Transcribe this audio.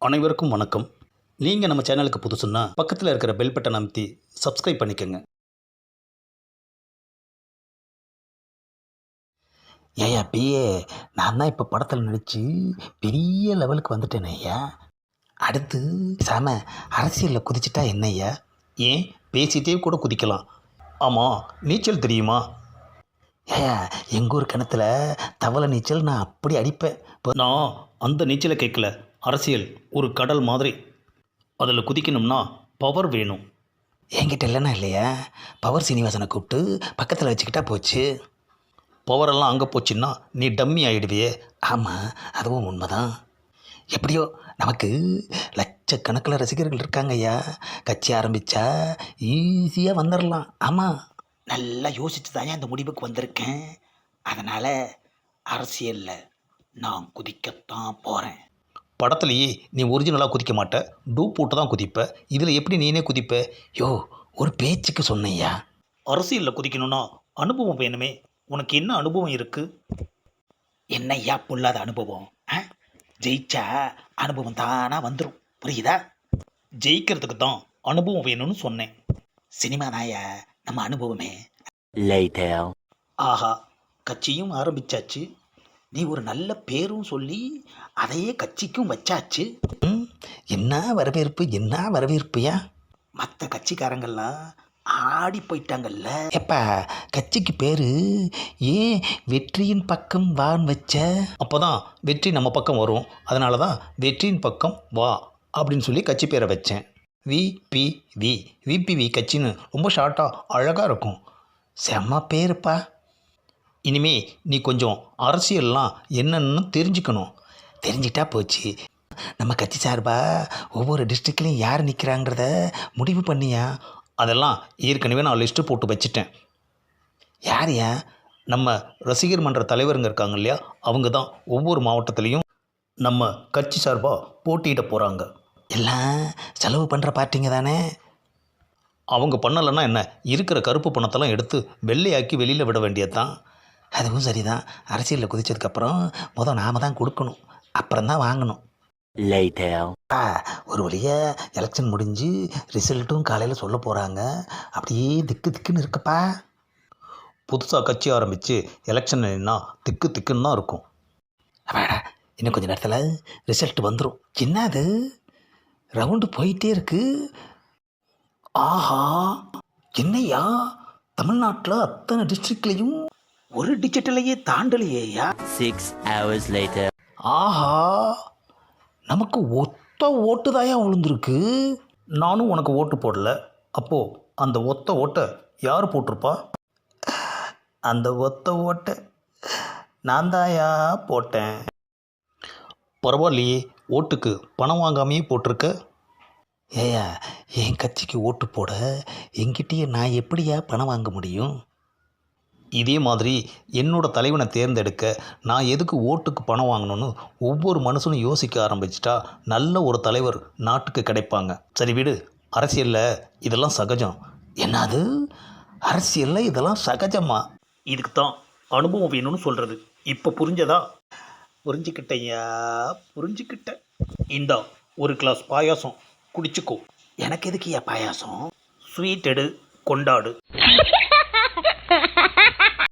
அனைவருக்கும் வணக்கம். நீங்கள் நம்ம சேனலுக்கு புதுசுன்னா பக்கத்தில் இருக்கிற பெல் பட்டன் அமைத்தி சப்ஸ்கிரைப் பண்ணிக்கோங்க. ஏயா பிஏ நான் தான் இப்போ படத்தில் நடித்து பெரிய லெவலுக்கு வந்துட்டேனே ஐயா. அடுத்து சாம அரசியலில் குதிச்சிட்டா என்ன ஐயா? ஏன்? பேசிட்டே கூட குதிக்கலாம். ஆமாம் நீச்சல் தெரியுமா? ஏயா எங்கள் ஊர் கிணத்துல தவளை நீச்சல் நான் அப்படி அடிப்பேன். இப்போ நான் அந்த நீச்சலை கேட்கல. அரசியல் ஒரு கடல் மாதிரி. அதில் குதிக்கணும்னா பவர் வேணும். என்கிட்ட இல்லைன்னா இல்லையா? பவர் சீனிவாசனை கூப்பிட்டு பக்கத்தில் வச்சுக்கிட்டா போச்சு. பவரெல்லாம் அங்கே போச்சுன்னா நீ டம்மி ஆகிடுவியே ஆமாம் அதுவும் உண்மைதான். எப்படியோ நமக்கு லட்சக்கணக்கில் ரசிகர்கள் இருக்காங்க ஐயா. கட்சி ஆரம்பித்தா ஈஸியாக வந்துடலாம் ஆமாம் நல்லா யோசிச்சு தான் இந்த முடிவுக்கு வந்திருக்கேன். அதனால் அரசியலில் நான் குதிக்கத்தான் போகிறேன் படத்துலையே நீ ஒரிஜினலாக குதிக்க மாட்ட. டூ போட்டு தான் குதிப்ப. இதில் எப்படி நீனே குதிப்ப? யோ ஒரு பேச்சுக்கு சொன்னையா அரசியலில் குதிக்கணும்னா அனுபவம் வேணுமே. உனக்கு என்ன அனுபவம் இருக்குது என்னையா பொல்லாத அனுபவம் ஆ? ஜெயிச்சா அனுபவம் தானாக வந்துடும் புரியுதா? ஜெயிக்கிறதுக்கு தான் அனுபவம் வேணும்னு சொன்னேன். சினிமா தாயா நம்ம அனுபவமே. Later. ஆஹா கட்சியும் ஆரம்பிச்சாச்சு. நீ ஒரு நல்ல பேரும் சொல்லி அதையே கட்சிக்கும் வச்சாச்சு. என்ன வரவேற்பு என்ன வரவேற்புயா? மற்ற கட்சிக்காரங்கெல்லாம் ஆடி போயிட்டாங்கல்ல. எப்பா கட்சிக்கு பேரு ஏன் வெற்றியின் பக்கம் வான்னு வச்ச? அப்போதான் வெற்றி நம்ம பக்கம் வரும். அதனால தான் வெற்றியின் பக்கம் வா அப்படின்னு சொல்லி கட்சி பேரை வச்சேன். விபிவி விபிவி கட்சின்னு ரொம்ப ஷார்ட்டாக அழகாக இருக்கும். செம்ம பேருப்பா. இனிமே நீ கொஞ்சம் அரசியல்லாம் என்னென்னு தெரிஞ்சுக்கணும். தெரிஞ்சிட்டா போச்சு. நம்ம கட்சி சார்பா ஒவ்வொரு டிஸ்ட்ரிக்ட்லேயும் யார் நிற்கிறாங்கிறத முடிவு பண்ணியா? அதெல்லாம் ஏற்கனவே நான் லிஸ்ட்டு போட்டு வச்சுட்டேன். யார் ஏன் நம்ம ரசிகர் மன்ற தலைவருங்க இருக்காங்க இல்லையா? அவங்க தான் ஒவ்வொரு மாவட்டத்துலேயும் நம்ம கட்சி சார்பாக போட்டியிட போகிறாங்க எல்லாம் செலவு பண்ணுற பார்ட்டிங்க தானே? அவங்க பண்ணலைன்னா என்ன? இருக்கிற கருப்பு பணத்தெல்லாம் எடுத்து வெள்ளையாக்கி வெளியில் விட வேண்டியது தான் அதுவும் சரிதான். அரசியலில் குதிச்சதுக்கப்புறம் முதல் நாம தான் கொடுக்கணும். அப்புறம் தான் வாங்கணும். ஒரு வழியாக எலெக்ஷன் முடிஞ்சு ரிசல்ட்டும் காலையில் சொல்ல போகிறாங்க அப்படியே திக்கு திக்குன்னு இருக்குப்பா. புதுசாக கட்சி ஆரம்பித்து எலெக்ஷன் நின்னா திக்கு திக்குன்னு தான் இருக்கும். அப்பாடா இன்னும் கொஞ்ச நேரத்தில் ரிசல்ட் வந்துடும் என்ன அது ரவுண்டு போயிட்டே இருக்கு. ஆஹா என்னய்யா தமிழ்நாட்டில் அத்தனை டிஸ்ட்ரிக்ட்லேயும் ஒரு டிஜிட்டலையே தாண்டலையேயா? Six hours later. ஆஹா நமக்கு ஒத்த ஓட்டு தாயா விழுந்திருக்கு? நானும் உனக்கு ஓட்டு போடல. அப்போது அந்த ஒத்த ஓட்டை யார் போட்டிருப்பா? அந்த ஒத்த ஓட்டை நான் தாயா போட்டேன். பரவாயில்லையே ஓட்டுக்கு பணம் வாங்காமையே போட்டிருக்க? ஏயா என் கட்சிக்கு ஓட்டு போட என்கிட்டயே நான் எப்படியா பணம் வாங்க முடியும்? இதே மாதிரி என்னோடய தலைவனை தேர்ந்தெடுக்க நான் எதுக்கு ஓட்டுக்கு பணம் வாங்கணும்னு ஒவ்வொரு மனுஷனும் யோசிக்க ஆரம்பிச்சிட்டா நல்ல ஒரு தலைவர் நாட்டுக்கு கிடைப்பாங்க. சரி விடு அரசியலில் இதெல்லாம் சகஜம். என்னது? அரசியலில் இதெல்லாம் சகஜமா? இதுக்கு தான் அனுபவம் வேணும்னு சொல்கிறது இப்போ புரிஞ்சதா? புரிஞ்சுக்கிட்டையா புரிஞ்சுக்கிட்ட இந்தா ஒரு கிளாஸ் பாயாசம் குடிச்சுக்கோ. எனக்கு எதுக்குயா பாயாசம்? ஸ்வீட் எடு கொண்டாடு.